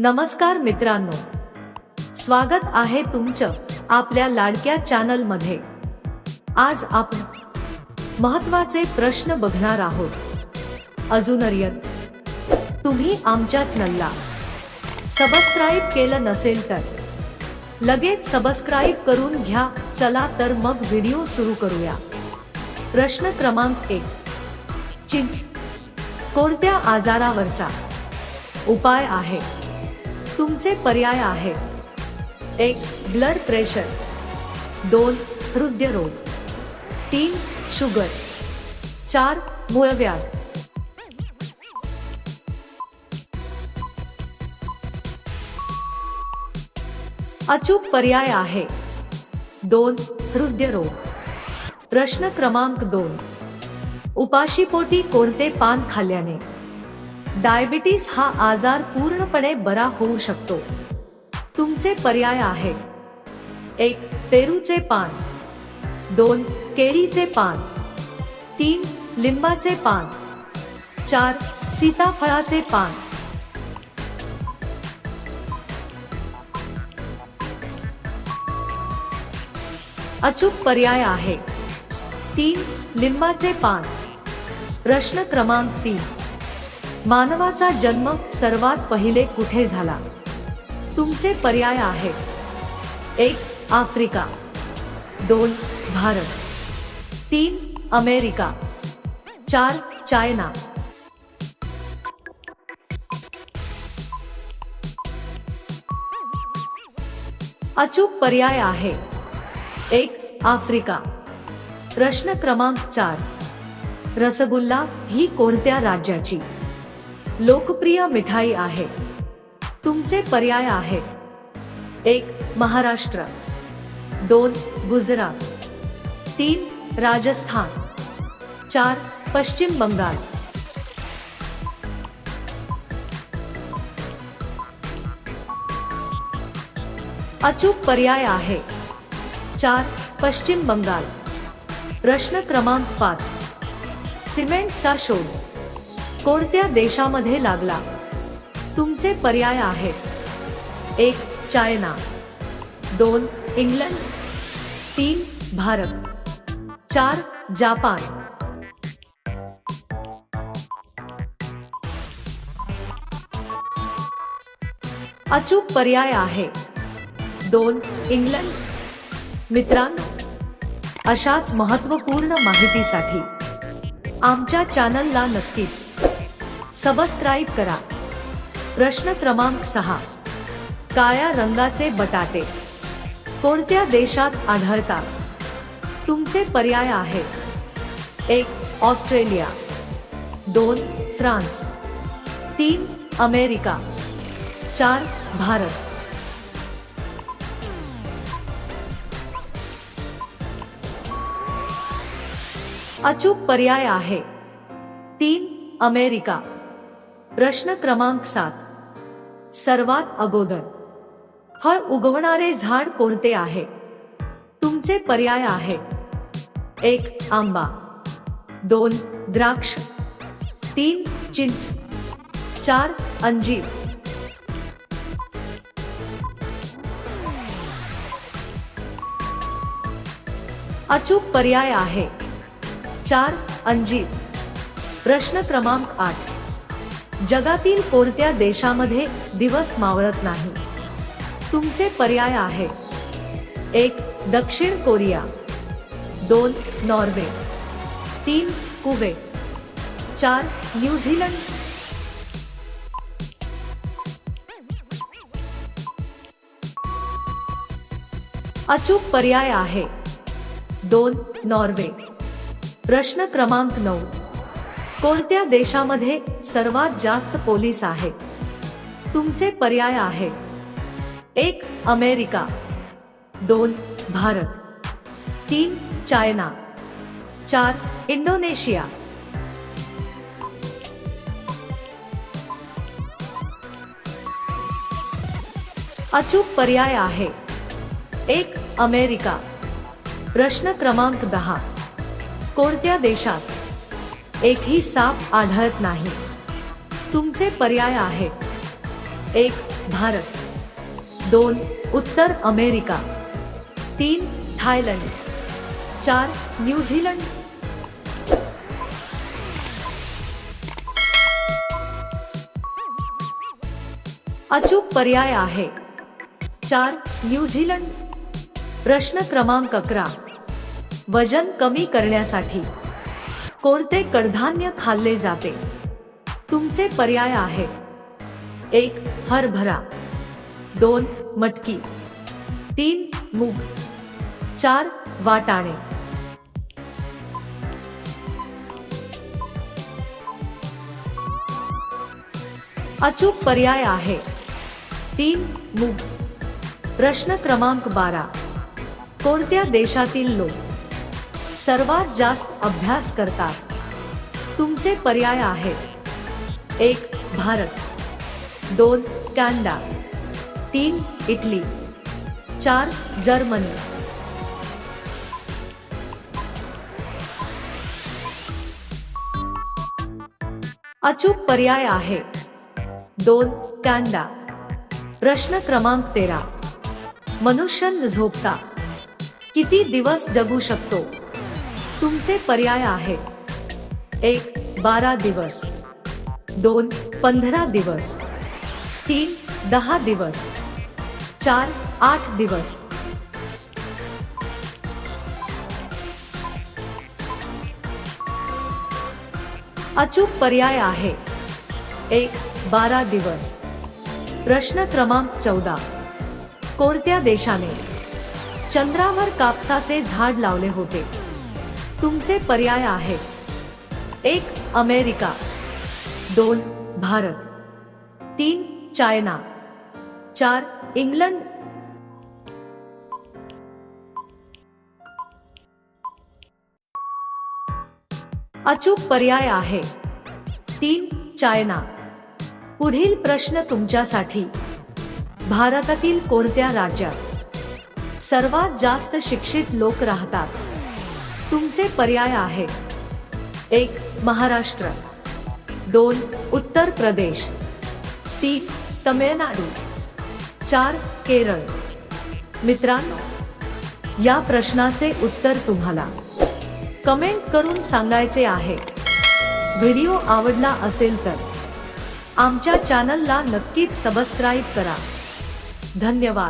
नमस्कार मित्रांनो. स्वागत आहे तुमचं आपल्या लाडक्या चॅनलमध्ये आज आपण महत्त्वाचे प्रश्न बघणार आहोत. अजूनर्यंत तुम्ही आमच्या चॅनलला सबस्क्राईब केलं नसेल तर लगेच सबस्क्राईब करून घ्या. चला तर मग व्हिडिओ सुरू करूया. प्रश्न क्रमांक एक. चिंच कोणत्या आजारावरचा उपाय आहे? तुमचे पर्याय आहेत एक ब्लड प्रेशर दोन हृदयरोग. तीन शुगर. चार मूळव्याध. अचूक पर्याय आहे. दोन हृदयरोग. प्रश्न क्रमांक दोन. उपाशीपोटी कोणते पान खाल्ल्याने? डायबिटीस हा आजार पूर्णपणे बरा होऊ शकतो. तुमचे पर्याय आहे एक, पेरूचे पान. दोन, केळीचे पान. तीन, लिंबाचे पान. चार, सीताफळाचे पान. अचूक पर्याय आहे. तीन, लिंबाचे पान. प्रश्न क्रमांक तीन. मानवाचा जन्म सर्वात पहिले कुठे झाला? तुमचे पर्याय आहे एक आफ्रिका. दोन भारत. तीन अमेरिका. चार चायना. अचूक पर्याय आहे. एक आफ्रिका. प्रश्न क्रमांक चार. रसगुल्ला ही कोणत्या राज्याची? लोकप्रिय मिठाई आहे. तुमचे पर्याय आहे. एक, महाराष्ट्र. दोन, गुजरात. तीन, राजस्थान. चार, पश्चिम बंगाल. अचूक पर्याय आहे. चार, पश्चिम बंगाल. प्रश्न क्रमांक पाँच. पाच सिमेंटचा शोध. कोणत्या देशामध्ये लागला? तुमचे पर्याय आहेत. एक चायना. दोन इंग्लंड. तीन भारत. चार जापान. अचूक पर्याय आहे. दोन इंग्लंड. मित्रांनो अशाच महत्त्वपूर्ण माहितीसाठी आमच्या चॅनलला नक्कीच सबस्क्राईब करा. प्रश्न क्रमांक सहा. काळ्या रंगाचे बटाटे. कोणत्या देशात आढळतात? तुमचे पर्याय आहेत. एक ऑस्ट्रेलिया. दोन फ्रान्स. तीन अमेरिका. चार भारत. अचूक पर्याय आहे. तीन अमेरिका. प्रश्न क्रमांक सात. सर्वात अगोदर. फळ उगवणारे झाड कोणते आहे? तुमचे पर्याय आहे. एक आंबा. दोन द्राक्ष. तीन चिंच. चार अंजीर. अचूक पर्याय आहे. चार अंजीर. प्रश्न क्रमांक आठ. जगातील कोणत्या देशामध्ये दिवस मावळत नाही? तुमचे पर्याय आहे एक दक्षिण कोरिया. दोन नॉर्वे. तीन कुवेत. चार न्यूझीलंड अचूक पर्याय आहे. दोन नॉर्वे. प्रश्न क्रमांक नऊ. कोणत्या देशामध्ये सर्वात जास्त पोलीस आहेत तुमचे पर्याय आहे. एक अमेरिका. दोन भारत. तीन चायना. चार इंडोनेशिया. अचूक पर्याय आहे. एक अमेरिका. प्रश्न क्रमांक दहा. कोणत्या देशात एकही साप आढळत नाही. तुमचे पर्याय आहेत. एक भारत. दोन उत्तर अमेरिका. तीन थायलंड. चार न्यूझीलंड अचूक पर्याय आहे. चार न्यूझीलंड प्रश्न क्रमांक अकरा. वजन कमी करण्यासाठी. कोणते कडधान्य खाल्ले जाते? तुमचे पर्याय आहेत. एक हरभरा. दोन मटकी. तीन मूग. चार वाटाणे. अचूक पर्याय आहे तीन मूग. प्रश्न क्रमांक बारा. कोणत्या देशातील लोक सर्वात जास्त अभ्यास करतात. तुमचे पर्याय आहेत. एक भारत. दोन कॅनडा. तीन इटली. चार जर्मनी. अचूक पर्याय आहे. दोन कॅनडा. प्रश्न क्रमांक तेरा. मनुष्य झोपता. किती दिवस जगू शकतो? तुमचे पर्याय आहेत. एक बारा दिवस. दोन पंधरा दिवस. तीन दहा दिवस. चार आठ दिवस. अचूक पर्याय आहे. एक बारा दिवस. प्रश्न क्रमांक चौदा. कोणत्या देशाने चंद्रावर कापसाचे झाड लावले होते? तुमचे पर्याय आहेत. एक अमेरिका. दोन भारत. तीन चायना. चार इंग्लंड. अचूक पर्याय आहे. तीन चायना. पुढील प्रश्न तुमच्यासाठी. भारतातील कोणत्या राज्यात? सर्वात जास्त शिक्षित लोक राहतात. तुमचे पर्याय आहेत. एक महाराष्ट्र. दोन उत्तर प्रदेश. तीन तमिळनाडू. चार केरळ. मित्रांनो या प्रश्नाचे उत्तर तुम्हाला कमेंट करून सांगायचे आहे. व्हिडिओ आवडला असेल तर आमच्या चॅनलला नक्कीच सबस्क्राईब करा. धन्यवाद.